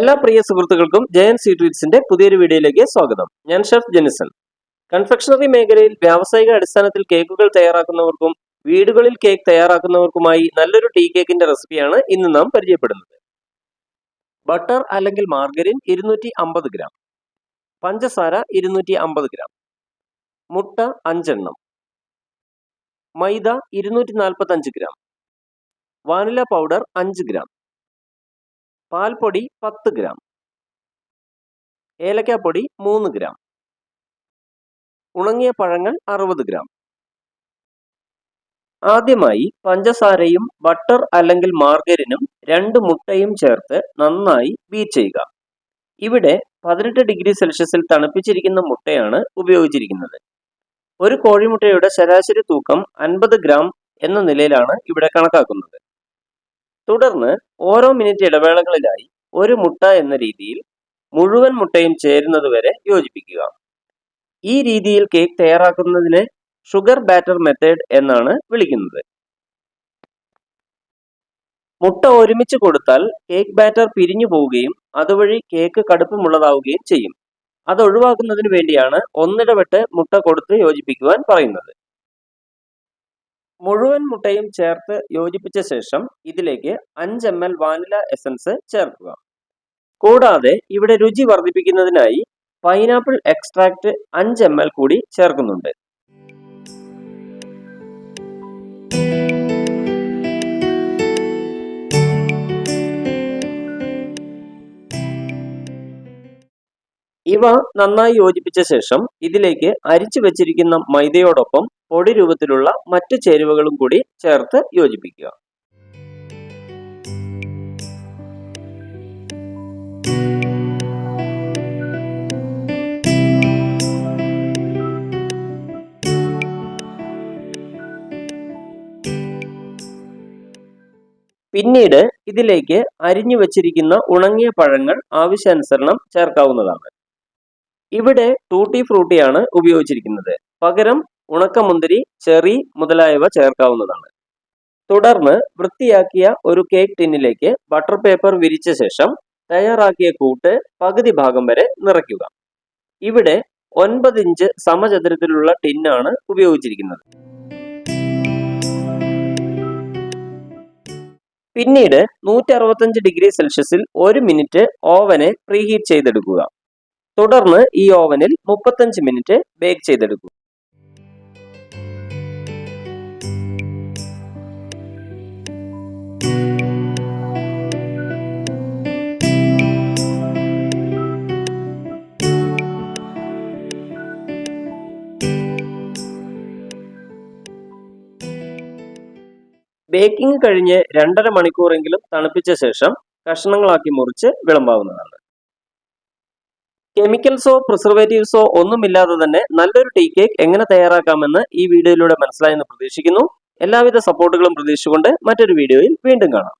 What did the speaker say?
എല്ലാ പ്രിയ സുഹൃത്തുക്കൾക്കും ജയൻ സീട്രീറ്റ്സിന്റെ പുതിയൊരു വീഡിയോയിലേക്ക് സ്വാഗതം. ഞാൻ ഷെഫ് ജെനിസൺ കൺഫെക്ഷണറി മേഖലയിൽ വ്യാവസായിക അടിസ്ഥാനത്തിൽ കേക്കുകൾ തയ്യാറാക്കുന്നവർക്കും വീടുകളിൽ കേക്ക് തയ്യാറാക്കുന്നവർക്കുമായി നല്ലൊരു ടീ കേക്കിന്റെ റെസിപ്പിയാണ് ഇന്ന് നാം പരിചയപ്പെടുന്നത്. ബട്ടർ അല്ലെങ്കിൽ മാർഗരിൻ ഇരുന്നൂറ്റി അമ്പത് ഗ്രാം. പഞ്ചസാര ഇരുന്നൂറ്റി അമ്പത് ഗ്രാം. മുട്ട അഞ്ചെണ്ണം. മൈദ ഇരുന്നൂറ്റി നാൽപ്പത്തി അഞ്ച് ഗ്രാം. വാനില പൗഡർ അഞ്ച് ഗ്രാം. പാൽപ്പൊടി പത്ത് ഗ്രാം. ഏലക്കാപ്പൊടി മൂന്ന് ഗ്രാം. ഉണങ്ങിയ പഴങ്ങൾ അറുപത് ഗ്രാം. ആദ്യമായി പഞ്ചസാരയും ബട്ടർ അല്ലെങ്കിൽ മാർഗരിനും രണ്ട് മുട്ടയും ചേർത്ത് നന്നായി ബീറ്റ് ചെയ്യുക. ഇവിടെ പതിനെട്ട് ഡിഗ്രി സെൽഷ്യസിൽ തണുപ്പിച്ചിരിക്കുന്ന മുട്ടയാണ് ഉപയോഗിച്ചിരിക്കുന്നത്. ഒരു കോഴിമുട്ടയുടെ ശരാശരി തൂക്കം അൻപത് ഗ്രാം എന്ന നിലയിലാണ് ഇവിടെ കണക്കാക്കുന്നത്. തുടർന്ന് ഓരോ മിനിറ്റ് ഇടവേളകളിലായി ഒരു മുട്ട എന്ന രീതിയിൽ മുഴുവൻ മുട്ടയും ചേരുന്നത് വരെ യോജിപ്പിക്കുക. ഈ രീതിയിൽ കേക്ക് തയ്യാറാക്കുന്നതിന് ഷുഗർ ബാറ്റർ മെത്തേഡ് എന്നാണ് വിളിക്കുന്നത്. മുട്ട ഒരുമിച്ച് കൊടുത്താൽ കേക്ക് ബാറ്റർ പിരിഞ്ഞു പോവുകയും അതുവഴി കേക്ക് കടുപ്പമുള്ളതാവുകയും ചെയ്യും. അത് ഒഴിവാക്കുന്നതിന് വേണ്ടിയാണ് ഒന്നിടവിട്ട് മുട്ട കൊടുത്ത് യോജിപ്പിക്കുവാൻ പറയുന്നത്. മുഴുവൻ മുട്ടയും ചേർത്ത് യോജിപ്പിച്ച ശേഷം ഇതിലേക്ക് അഞ്ച് എം എൽ വാനില എസൻസ് ചേർക്കുക. കൂടാതെ ഇവിടെ രുചി വർദ്ധിപ്പിക്കുന്നതിനായി പൈനാപ്പിൾ എക്സ്ട്രാക്ട് അഞ്ച് എം എൽ കൂടി ചേർക്കുന്നുണ്ട്. ഇവ നന്നായി യോജിപ്പിച്ച ശേഷം ഇതിലേക്ക് അരിച്ചു വെച്ചിരിക്കുന്ന മൈദയോടൊപ്പം പൊടി രൂപത്തിലുള്ള മറ്റു ചേരുവകളും കൂടി ചേർത്ത് യോജിപ്പിക്കുക. പിന്നീട് ഇതിലേക്ക് അരിഞ്ഞു വച്ചിരിക്കുന്ന ഉണങ്ങിയ പഴങ്ങൾ ആവശ്യാനുസരണം ചേർക്കാവുന്നതാണ്. ഇവിടെ ടൂട്ടി ഫ്രൂട്ടിയാണ് ഉപയോഗിച്ചിരിക്കുന്നത്. പകരം ഉണക്കമുന്തിരി ചെറി മുതലായവ ചേർക്കാവുന്നതാണ്. തുടർന്ന് വൃത്തിയാക്കിയ ഒരു കേക്ക് ടിന്നിലേക്ക് ബട്ടർ പേപ്പർ വിരിച്ച ശേഷം തയ്യാറാക്കിയ കൂട്ട് പകുതി ഭാഗം വരെ നിറയ്ക്കുക. ഇവിടെ ഒൻപത് ഇഞ്ച് സമചതുരത്തിലുള്ള ടിന്നാണ് ഉപയോഗിച്ചിരിക്കുന്നത്. പിന്നീട് നൂറ്റി അറുപത്തഞ്ച് ഡിഗ്രി സെൽഷ്യസിൽ ഒരു മിനിറ്റ് ഓവനെ പ്രീഹീറ്റ് ചെയ്തെടുക്കുക. തുടർന്ന് ഈ ഓവനിൽ മുപ്പത്തഞ്ച് മിനിറ്റ് ബേക്ക് ചെയ്തെടുക്കും. ബേക്കിംഗ് കഴിഞ്ഞ് രണ്ടര മണിക്കൂറെങ്കിലും തണുപ്പിച്ച ശേഷം കഷ്ണങ്ങളാക്കി മുറിച്ച് വിളമ്പാവുന്നതാണ്. കെമിക്കൽസോ പ്രിസർവേറ്റീവ്സോ ഒന്നുമില്ലാതെ തന്നെ നല്ലൊരു ടീ കേക്ക് എങ്ങനെ തയ്യാറാക്കാമെന്ന് ഈ വീഡിയോയിലൂടെ മനസ്സിലായെന്ന് പ്രതീക്ഷിക്കുന്നു. എല്ലാവിധ സപ്പോർട്ടുകളും പ്രതീക്ഷിച്ചുകൊണ്ട് മറ്റൊരു വീഡിയോയിൽ വീണ്ടും കാണാം.